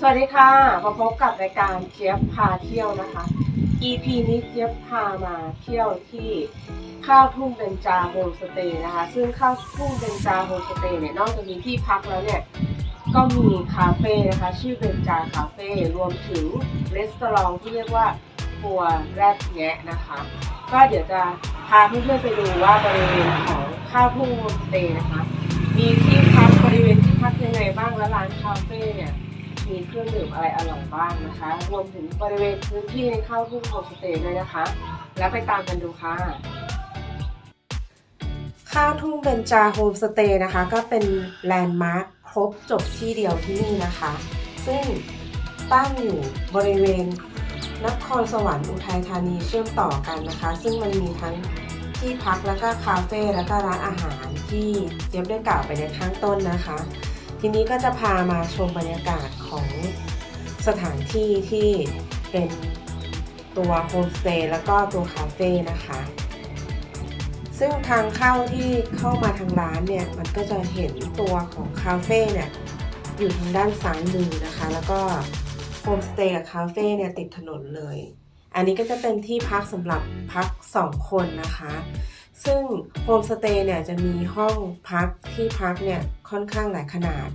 สวัสดีค่ะมาพบกับรายการเจี๊ยบพาเที่ยวนะคะ EP นี้เจี๊ยบพามาเที่ยวที่ข้าวทุ่งเบญจาโฮมสเตย์นะคะ ซึ่งข้าวทุ่งเบญจาโฮมสเตย์เนี่ยนอกจากมีที่พักแล้วเนี่ยก็มีคาเฟ่นะคะ ชื่อเบญจาคาเฟ่รวมถึงรีสอร์ทที่เรียกว่าครัวแรดแงะนะคะ ก็เดี๋ยวจะพาเพื่อนๆไปดูว่าบริเวณของข้าวทุ่งโฮมสเตย์นะคะ มีที่พักบริเวณที่พักยังไงบ้างและร้านคาเฟ่เนี่ย มีเครื่องดื่มอะไรอร่อยบ้างนะคะ รวมถึงบริเวณพื้นที่ในข้าวทุ่งโฮมสเตย์ด้วยนะคะ แล้วไปตามกันดูค่ะข้าวทุ่งเบญจาโฮมสเตย์นะคะ ก็เป็นแลนด์มาร์คครบจบที่เดียวที่นี่นะคะ ซึ่งตั้งอยู่บริเวณนครสวรรค์อุทัยธานีเชื่อมต่อกันนะคะ ซึ่งมันมีทั้งที่พักแล้วก็คาเฟ่แล้วก็ร้านอาหารที่เจี๊ยบได้กล่าวไปในข้างต้นนะคะ ทีนี้ก็จะพามาชมบรรยากาศของสถานที่ที่เป็นตัวโฮมสเตย์แล้วก็ตัวคาเฟ่นะคะ ซึ่งทางเข้าที่เข้ามาทางร้านเนี่ย มันก็จะเห็นตัวของคาเฟ่เนี่ย อยู่ทางด้านซ้ายมือนะคะ แล้วก็โฮมสเตย์กับคาเฟ่เนี่ยติดถนนเลย อันนี้ก็จะเป็นที่พักสำหรับพัก 2 คนนะคะ ซึ่งโฮมสเตย์เนี่ยจะมีห้องพักที่พักเนี่ยค่อนข้างหลายขนาด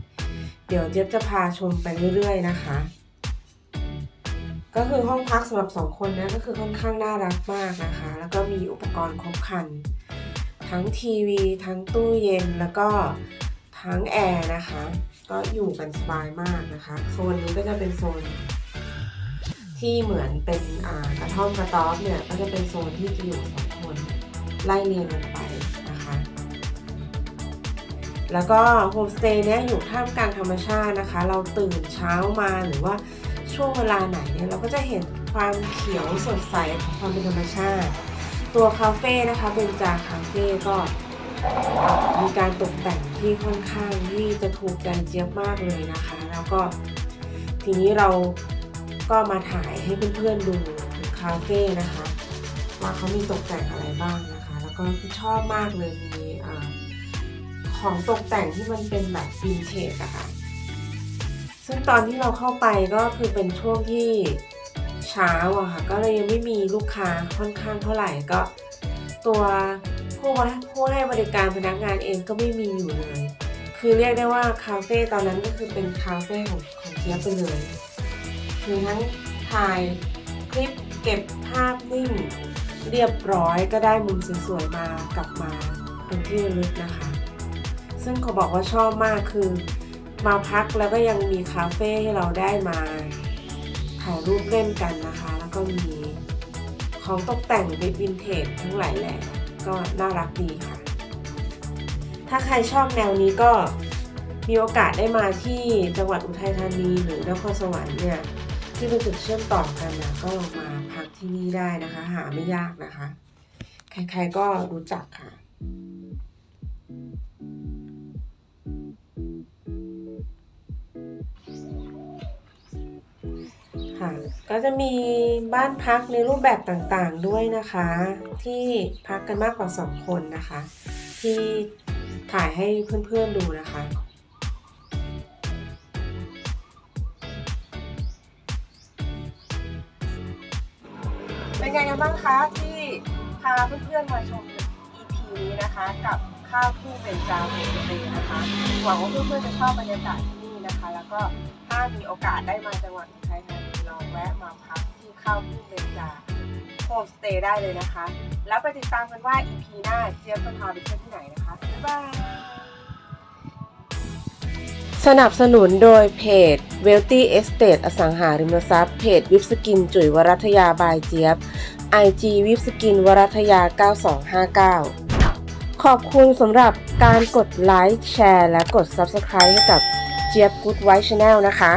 เดี๋ยวเจี๊ยบจะพาชมไปเรื่อยๆนะคะ ก็คือห้องพักสำหรับ 2 คนนะก็คือค่อนข้างน่ารักมากนะคะ แล้วก็มีอุปกรณ์ครบครัน ทั้งทีวี ทั้งตู้เย็นแล้วก็ทั้งแอร์นะคะ ก็อยู่กันสบายมากนะคะ โซนนี้ก็จะเป็นโซนที่เหมือนเป็นอากระท่อมกระต๊อบเนี่ยก็จะเป็นโซนที่จะอยู่สองคน ไล่เรียงกันไปนะคะ แล้วก็โฮมสเตย์เนี้ยอยู่ท่ามกลางธรรมชาตินะคะ เราตื่นเช้ามาหรือว่าช่วงเวลาไหนเนี่ยเราก็จะเห็นความเขียวสดใสของความเป็นธรรมชาติ ตัวคาเฟ่นะคะเบนจาคาเฟ่ก็มีการตกแต่งที่ค่อนข้างที่จะถูกใจเจี๊ยบมากเลยนะคะ แล้วก็ทีนี้เราก็มาถ่ายให้เพื่อนๆดูคาเฟ่นะคะ ว่าเขามีตกแต่งอะไรบ้างนะ ก็ชอบมากเลยมีอของตกแต่งที่มันเป็นแบบวินเทจอะค่ะ ซึ่งตอนที่เราเข้าไปก็คือเป็นช่วงที่เช้าอะค่ะ ก็เลยยังไม่มีลูกค้าค่อนข้างเท่าไหร่ก็ ตัวผู้ว่าผู้ให้บริการพนักงานเองก็ไม่มีอยู่เลย คือเรียกได้ว่าคาเฟ่ตอนนั้นก็คือเป็นคาเฟ่ของของเจี๊ยบไปเลย คือทั้งถ่ายคลิปเก็บภาพนิ่ง เรียบร้อยก็ได้มุมสวยๆมากลับมาเป็นที่ลึกนะคะ ซึ่งเขาบอกว่าชอบมากคือ มาพักแล้วก็ยังมีคาเฟ่ให้เราได้มาถ่ายรูปเล่นกันนะคะ แล้วก็มีของตกแต่งเป็นวินเทจทั้งหลายแหล่ก็น่ารักดีค่ะ ถ้าใครชอบแนวนี้ก็มีโอกาสได้มาที่จังหวัดอุทัยธานีหรือนครสวรรค์เนี่ย ที่เป็นจุดเชื่อมต่อกันนะก็ลงมาพักที่นี่ได้นะคะ หาไม่ยากนะคะ ใครๆก็รู้จักค่ะค่ะก็จะมีบ้านพักในรูปแบบต่างๆด้วยนะคะ ที่พักกันมากกว่า 2 คนนะคะ ที่ถ่ายให้เพื่อนๆดูนะคะ บ้างคะที่พาเพื่อนๆมาชม EP นี้นะคะกับข้าวคู่เป็นจาวโฮมสเตย์นะคะ หวังว่าเพื่อนๆจะชอบบรรยากาศที่นี่นะคะ แล้วก็ถ้ามีโอกาสได้มาจังหวัดอุทัยธานีลองแวะมาพักที่ข้าวคู่เป็นจาโฮมสเตย์ได้เลยนะคะ แล้วไปติดตามกันว่า EP หน้าเจี๊ยบจะพาไปเที่ยวที่ไหนนะคะบ๊ายบายสนับสนุนโดยเพจ Wealthy Estate อสังหาริมทรัพย์เพจวิบสกินจุ๋ยวรัตยาบายเจี๊ยบ IG วิฟสกินวรัตยา 9259 ขอบคุณสำหรับการกดไลค์แชร์และกด Subscribe ให้กับเจี๊ยบกู๊ดไวท์ชาแนลนะคะ